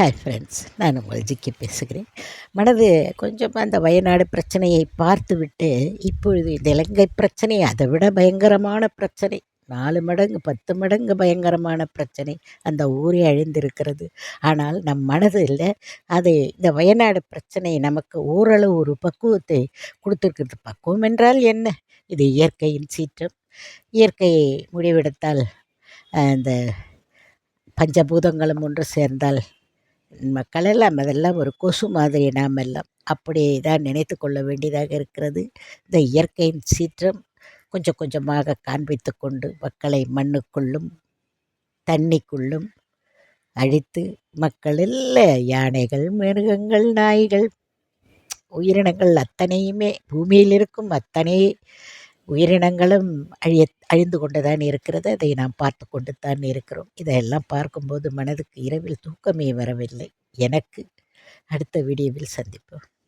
Hi friends நான் உங்கள் ஜிக்கி பேசுகிறேன். மனது கொஞ்சம் அந்த வயநாடு பிரச்சனையை பார்த்துவிட்டு இப்பொழுது இந்த இலங்கை பிரச்சனை அதை விட பயங்கரமான பிரச்சனை நாலு மடங்கு பத்து மடங்கு பயங்கரமான பிரச்சனை அந்த ஊரே அழிந்திருக்கிறது. ஆனால் நம் மனதில் அது இந்த வயநாடு பிரச்சனை நமக்கு ஓரளவு ஒரு பக்குவத்தை கொடுத்துருக்கிறது. பக்குவம் என்றால் என்ன? இது இயற்கையின் சீற்றம். இயற்கையை முடிவெடுத்தால் இந்த பஞ்சபூதங்களும் ஒன்று சேர்ந்தால் மக்களெல்லாம் அதெல்லாம் ஒரு கொசு மாதிரி நாம் எல்லாம் அப்படி தான் நினைத்து கொள்ள வேண்டியதாக இருக்கிறது. இந்த இயற்கையின் சீற்றம் கொஞ்சம் கொஞ்சமாக காண்பித்து கொண்டு மக்களை மண்ணுக்குள்ளும் தண்ணிக்குள்ளும் அழித்து மக்களில் யானைகள் மிருகங்கள் நாய்கள் உயிரினங்கள் அத்தனையுமே பூமியில் இருக்கும் அத்தனை உயிரினங்களும் அழிய அழிந்து கொண்டு தான் இருக்கிறது. அதை நாம் பார்த்து கொண்டு தான் இருக்கிறோம். இதையெல்லாம் பார்க்கும்போது மனதுக்கு இரவில் தூக்கமே வரவில்லை. எனக்கு அடுத்த வீடியோவில் சந்திப்போம்.